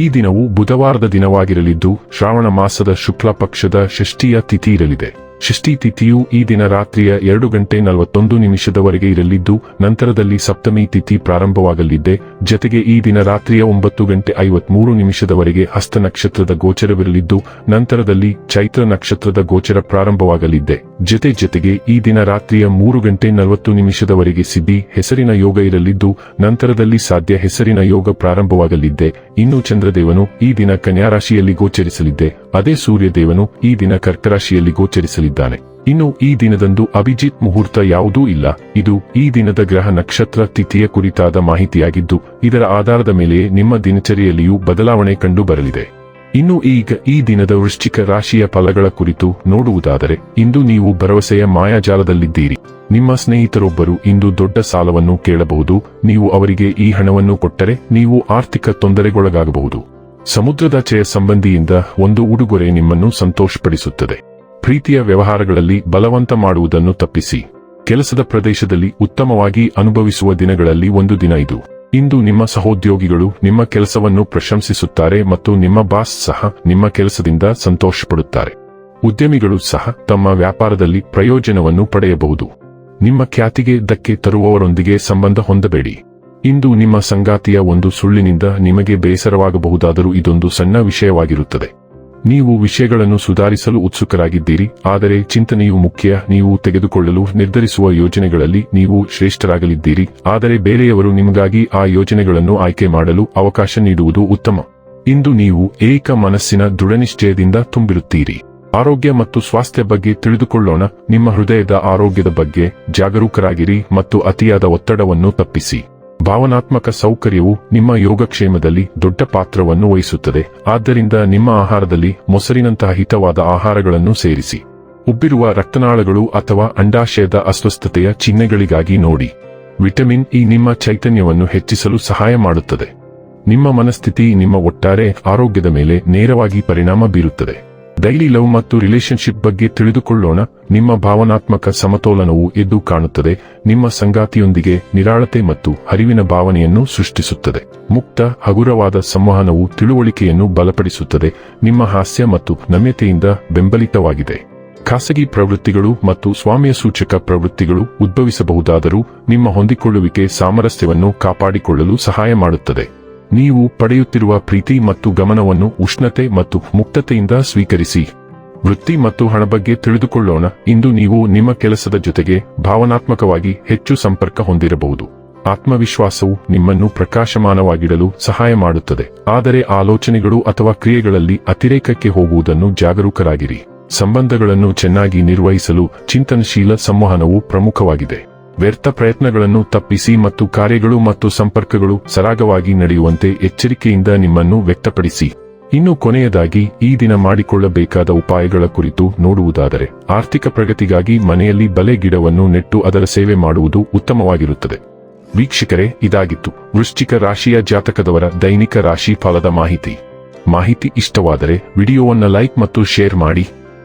ಈ ದಿನವು ಬುಧವಾರದ ದಿನವಾಗಿರಲಿದ್ದು ಶ್ರಾವಣ ಮಾಸದ ಶುಕ್ಲ ಪಕ್ಷದ ಷಷ್ಠಿಯ ತಿಥಿ ಇರಲಿದೆ ಷಷ್ಠಿ ತಿಥಿಯು ಈ ದಿನ ರಾತ್ರಿಯ ಎರಡು ಗಂಟೆ ನಲವತ್ತೊಂದು ನಿಮಿಷದವರೆಗೆ ಇರಲಿದ್ದು, ನಂತರದಲ್ಲಿ ಸಪ್ತಮಿ ತಿಥಿ ಪ್ರಾರಂಭವಾಗಲಿದ್ದೆ ಜತೆಗೆ ಈ ದಿನ ರಾತ್ರಿಯ ಒಂಬತ್ತು ಗಂಟೆ ಐವತ್ಮೂರು ನಿಮಿಷದವರೆಗೆ ಹಸ್ತ ನಕ್ಷತ್ರದ ಗೋಚರವಿರಲಿದ್ದು, ನಂತರದಲ್ಲಿ ಚೈತ್ರ ನಕ್ಷತ್ರದ ಗೋಚರ ಪ್ರಾರಂಭವಾಗಲಿದ್ದೆ ಜತೆ ಜತೆಗೆ ಈ ದಿನ ರಾತ್ರಿಯ ಮೂರು ಗಂಟೆ ನಲವತ್ತು ನಿಮಿಷದವರೆಗೆ ಸಿದ್ಧಿ, ಹೆಸರಿನ ಯೋಗ ಇರಲಿದ್ದು, ನಂತರದಲ್ಲಿ ಸಾಧ್ಯ ಹೆಸರಿನ ಯೋಗ ಪ್ರಾರಂಭವಾಗಲಿದ್ದೆ ಇನ್ನು ಚಂದ್ರದೇವನು ಈ ದಿನ ಕನ್ಯಾರಾಶಿಯಲ್ಲಿ ಗೋಚರಿಸಲಿದ್ದೆ ಅದೇ ಸೂರ್ಯದೇವನು ಈ ದಿನ ಕರ್ಕರಾಶಿಯಲ್ಲಿ ಗೋಚರಿಸಲಿದ್ದಾನೆ. ಇನ್ನು ಈ ದಿನದಂದು ಅಭಿಜಿತ್ ಮುಹೂರ್ತ ಯಾವುದೂ ಇಲ್ಲ. ಇದು ಈ ದಿನದ ಗ್ರಹ ನಕ್ಷತ್ರ ತಿಥಿಯ ಕುರಿತಾದ ಮಾಹಿತಿಯಾಗಿದ್ದು, ಇದರ ಆಧಾರದ ಮೇಲೆಯೇ ನಿಮ್ಮ ದಿನಚರಿಯಲ್ಲಿಯೂ ಬದಲಾವಣೆ ಕಂಡು ಬರಲಿದೆ ಇನ್ನು ಈಗ ಈ ದಿನದ ವೃಶ್ಚಿಕ ರಾಶಿಯ ಫಲಗಳ ಕುರಿತು ನೋಡುವುದಾದರೆ, ಇಂದು ನೀವು ಭರವಸೆಯ ಮಾಯಾಜಾಲದಲ್ಲಿದ್ದೀರಿ. ನಿಮ್ಮ ಸ್ನೇಹಿತರೊಬ್ಬರು ಇಂದು ದೊಡ್ಡ ಸಾಲವನ್ನು ಕೇಳಬಹುದು. ನೀವು ಅವರಿಗೆ ಈ ಹಣವನ್ನು ಕೊಟ್ಟರೆ ನೀವು ಆರ್ಥಿಕ ತೊಂದರೆಗೊಳಗಾಗಬಹುದು. ಸಮುದ್ರದಾಚೆಯ ಸಂಬಂಧಿಯಿಂದ ಒಂದು ಉಡುಗೊರೆ ನಿಮ್ಮನ್ನು ಸಂತೋಷಪಡಿಸುತ್ತದೆ. ಪ್ರೀತಿಯ ವ್ಯವಹಾರಗಳಲ್ಲಿ ಬಲವಂತ ಮಾಡುವುದನ್ನು ತಪ್ಪಿಸಿ. ಕೆಲಸದ ಪ್ರದೇಶದಲ್ಲಿ ಉತ್ತಮವಾಗಿ ಅನುಭವಿಸುವ ದಿನಗಳಲ್ಲಿ ಒಂದು ದಿನ ಇದು. ಇಂದು ನಿಮ್ಮ ಸಹೋದ್ಯೋಗಿಗಳು ನಿಮ್ಮ ಕೆಲಸವನ್ನು ಪ್ರಶಂಸಿಸುತ್ತಾರೆ ಮತ್ತು ನಿಮ್ಮ ಬಾಸ್ ಸಹ ನಿಮ್ಮ ಕೆಲಸದಿಂದ ಸಂತೋಷಪಡುತ್ತಾರೆ. ಉದ್ಯಮಿಗಳು ಸಹ ತಮ್ಮ ವ್ಯಾಪಾರದಲ್ಲಿ ಪ್ರಯೋಜನವನ್ನು ಪಡೆಯಬಹುದು. ನಿಮ್ಮ ಖ್ಯಾತಿಗೆ ಧಕ್ಕೆ ತರುವವರೊಂದಿಗೆ ಸಂಬಂಧ ಹೊಂದಬೇಡಿ. ಇಂದು ನಿಮ್ಮ ಸಂಗಾತಿಯ ಒಂದು ಸುಳ್ಳಿನಿಂದ ನಿಮಗೆ ಬೇಸರವಾಗಬಹುದಾದರೂ ಇದೊಂದು ಸಣ್ಣ ವಿಷಯವಾಗಿರುತ್ತದೆ. ನೀವು ವಿಷಯಗಳನ್ನು ಸುಧಾರಿಸಲು ಉತ್ಸುಕರಾಗಿದ್ದೀರಿ, ಆದರೆ ಚಿಂತನೆಯು ಮುಖ್ಯ. ನೀವು ತೆಗೆದುಕೊಳ್ಳಲು ನಿರ್ಧರಿಸುವ ಯೋಜನೆಗಳಲ್ಲಿ ನೀವು ಶ್ರೇಷ್ಠರಾಗಲಿದ್ದೀರಿ, ಆದರೆ ಬೇರೆಯವರು ನಿಮಗಾಗಿ ಆ ಯೋಜನೆಗಳನ್ನು ಆಯ್ಕೆ ಮಾಡಲು ಅವಕಾಶ ನೀಡುವುದು ಉತ್ತಮ. ಇಂದು ನೀವು ಏಕ ಮನಸ್ಸಿನ ದೃಢನಿಶ್ಚಯದಿಂದ ತುಂಬಿರುತ್ತೀರಿ. ಆರೋಗ್ಯ ಮತ್ತು ಸ್ವಾಸ್ಥ್ಯ ಬಗ್ಗೆ ತಿಳಿದುಕೊಳ್ಳೋಣ. ನಿಮ್ಮ ಹೃದಯದ ಆರೋಗ್ಯದ ಬಗ್ಗೆ ಜಾಗರೂಕರಾಗಿರಿ ಮತ್ತು ಅತಿಯಾದ ಒತ್ತಡವನ್ನು ತಪ್ಪಿಸಿ. ಭಾವನಾತ್ಮಕ ಸೌಕರ್ಯವು ನಿಮ್ಮ ಯೋಗಕ್ಷೇಮದಲ್ಲಿ ದೊಡ್ಡ ಪಾತ್ರವನ್ನು ವಹಿಸುತ್ತದೆ. ಆದ್ದರಿಂದ ನಿಮ್ಮ ಆಹಾರದಲ್ಲಿ ಮೊಸರಿನಂತಹ ಹಿತವಾದ ಆಹಾರಗಳನ್ನು ಸೇರಿಸಿ. ಉಬ್ಬಿರುವ ರಕ್ತನಾಳಗಳು ಅಥವಾ ಅಂಡಾಶಯದ ಅಸ್ವಸ್ಥತೆಯ ಚಿಹ್ನೆಗಳಿಗಾಗಿ ನೋಡಿ. ವಿಟಮಿನ್ ಇ ನಿಮ್ಮ ಚೈತನ್ಯವನ್ನು ಹೆಚ್ಚಿಸಲು ಸಹಾಯ ಮಾಡುತ್ತದೆ. ನಿಮ್ಮ ಮನಸ್ಥಿತಿ ನಿಮ್ಮ ಒಟ್ಟಾರೆ ಆರೋಗ್ಯದ ಮೇಲೆ ನೇರವಾಗಿ ಪರಿಣಾಮ ಬೀರುತ್ತದೆ. ಡೈಲಿ ಲವ್ ಮತ್ತು ರಿಲೇಶನ್ಶಿಪ್ ಬಗ್ಗೆ ತಿಳಿದುಕೊಳ್ಳೋಣ. ನಿಮ್ಮ ಭಾವನಾತ್ಮಕ ಸಮತೋಲನವು ಎದ್ದು ಕಾಣುತ್ತದೆ. ನಿಮ್ಮ ಸಂಗಾತಿಯೊಂದಿಗೆ ನಿರಾಳತೆ ಮತ್ತು ಹರಿವಿನ ಭಾವನೆಯನ್ನು ಸೃಷ್ಟಿಸುತ್ತದೆ. ಮುಕ್ತ, ಹಗುರವಾದ ಸಂವಹನವು ತಿಳುವಳಿಕೆಯನ್ನು ಬಲಪಡಿಸುತ್ತದೆ. ನಿಮ್ಮ ಹಾಸ್ಯ ಮತ್ತು ನಮ್ಯತೆಯಿಂದ ಬೆಂಬಲಿತವಾಗಿದೆ. ಖಾಸಗಿ ಪ್ರವೃತ್ತಿಗಳು ಮತ್ತು ಸ್ವಾಮ್ಯ ಸೂಚಕ ಪ್ರವೃತ್ತಿಗಳು ಉದ್ಭವಿಸಬಹುದಾದರೂ ನಿಮ್ಮ ಹೊಂದಿಕೊಳ್ಳುವಿಕೆ ಸಾಮರಸ್ಯವನ್ನು ಕಾಪಾಡಿಕೊಳ್ಳಲು ಸಹಾಯ ಮಾಡುತ್ತದೆ. ನೀವು ಪಡೆಯುತ್ತಿರುವ ಪ್ರೀತಿ ಮತ್ತು ಗಮನವನ್ನು ಉಷ್ಣತೆ ಮತ್ತು ಮುಕ್ತತೆಯಿಂದ ಸ್ವೀಕರಿಸಿ. ವೃತ್ತಿ ಮತ್ತು ಹಣ ಬಗ್ಗೆ ತಿಳಿದುಕೊಳ್ಳೋಣ. ಇಂದು ನೀವು ನಿಮ್ಮ ಕೆಲಸದ ಜೊತೆಗೆ ಭಾವನಾತ್ಮಕವಾಗಿ ಹೆಚ್ಚು ಸಂಪರ್ಕ ಹೊಂದಿರಬಹುದು. ಆತ್ಮವಿಶ್ವಾಸವು ನಿಮ್ಮನ್ನು ಪ್ರಕಾಶಮಾನವಾಗಿಡಲು ಸಹಾಯ ಮಾಡುತ್ತದೆ. ಆದರೆ ಆಲೋಚನೆಗಳು ಅಥವಾ ಕ್ರಿಯೆಗಳಲ್ಲಿ ಅತಿರೇಕಕ್ಕೆ ಹೋಗುವುದನ್ನು ಜಾಗರೂಕರಾಗಿರಿ. ಸಂಬಂಧಗಳನ್ನು ಚೆನ್ನಾಗಿ ನಿರ್ವಹಿಸಲು ಚಿಂತನಶೀಲ ಸಂವಹನವು ಪ್ರಮುಖವಾಗಿದೆ. ವ್ಯರ್ಥ ಪ್ರಯತ್ನಗಳನ್ನು ತಪ್ಪಿಸಿ ಮತ್ತು ಕಾರ್ಯಗಳು ಮತ್ತು ಸಂಪರ್ಕಗಳು ಸರಾಗವಾಗಿ ನಡೆಯುವಂತೆ ಎಚ್ಚರಿಕೆಯಿಂದ ನಿಮ್ಮನ್ನು ವ್ಯಕ್ತಪಡಿಸಿ. ಇನ್ನು ಕೊನೆಯದಾಗಿ, ಈ ದಿನ ಮಾಡಿಕೊಳ್ಳಬೇಕಾದ ಉಪಾಯಗಳ ಕುರಿತು ನೋಡುವುದಾದರೆ, ಆರ್ಥಿಕ ಪ್ರಗತಿಗಾಗಿ ಮನೆಯಲ್ಲಿ ಬಲೆ ಗಿಡವನ್ನು ನೆಟ್ಟು ಅದರ ಸೇವೆ ಮಾಡುವುದು ಉತ್ತಮವಾಗಿರುತ್ತದೆ. ವೀಕ್ಷಕರೇ, ಇದಾಗಿತ್ತು. ವೃಶ್ಚಿಕ ರಾಶಿಯ ಜಾತಕದವರ ದೈನಿಕ ರಾಶಿ ಫಲದ ಮಾಹಿತಿ. ಮಾಹಿತಿ ಇಷ್ಟವಾದರೆ, ವಿಡಿಯೋವನ್ನು ಲೈಕ್ ಮತ್ತು ಶೇರ್ ಮಾಡಿ.